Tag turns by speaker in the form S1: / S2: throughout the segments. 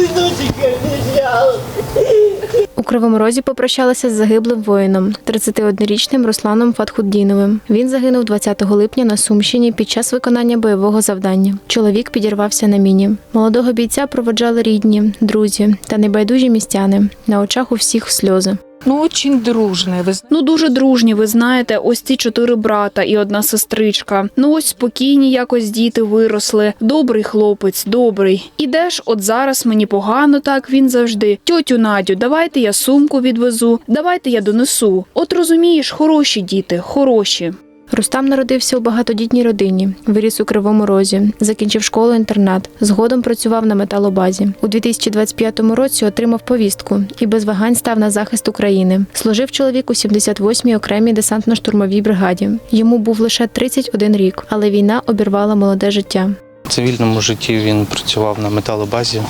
S1: Сыночек обещал.
S2: У Кривому Розі попрощалися з загиблим воїном, 31-річним Русланом Фатхуддіновим. Він загинув 20 липня на Сумщині під час виконання бойового завдання. Чоловік підірвався на міні. Молодого бійця проводжали рідні, друзі та небайдужі містяни. На очах у всіх сльози.
S3: Ну, очень дружне. Ви ну дуже дружні. Ви знаєте, ось ці чотири брата і одна сестричка. Ну ось спокійні, якось діти виросли. Добрий хлопець, добрий. Ідеш, от зараз мені погано, так він завжди. Тьотю Надю, давайте я сумку відвезу, давайте я донесу. От розумієш, хороші діти, хороші.
S2: Рустам народився у багатодітній родині, виріс у Кривому Розі, закінчив школу-інтернат. Згодом працював на металобазі. У 2025 році отримав повістку і без вагань став на захист України. Служив чоловік у 78-й окремій десантно-штурмовій бригаді. Йому був лише 31 рік, але війна обірвала молоде життя.
S4: В цивільному житті він працював на металобазі,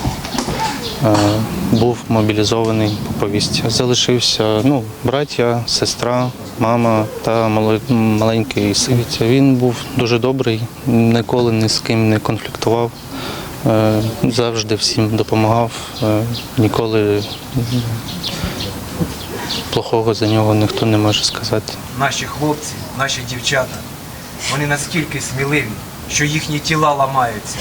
S4: був мобілізований по повісті. Залишився ну, браття, сестра, мама та маленький сивіця. Він був дуже добрий, ніколи ні з ким не конфліктував, е, завжди всім допомагав, е, ніколи плохого за нього ніхто не може сказати.
S5: наші хлопці, наші дівчата, вони наскільки сміливі, що їхні тіла ламаються,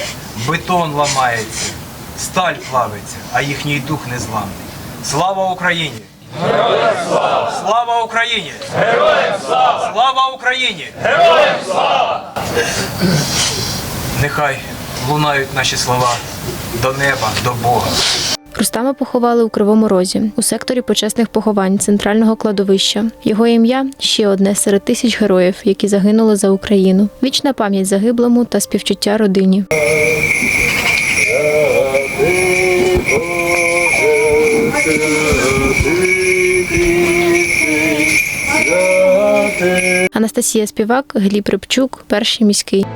S5: бетон ламається, сталь плавиться, а їхній дух незламний. Слава Україні! Героям слава! Слава Україні! Героям слава! Слава Україні! Героям слава! Нехай лунають наші слова до неба, до Бога.
S2: Рустама поховали у Кривому Розі у секторі почесних поховань центрального кладовища. Його ім'я ще одне серед тисяч героїв, які загинули за Україну. Вічна пам'ять загиблому та співчуття родині. Анастасія Співак, Гліб Рибчук, перший міський.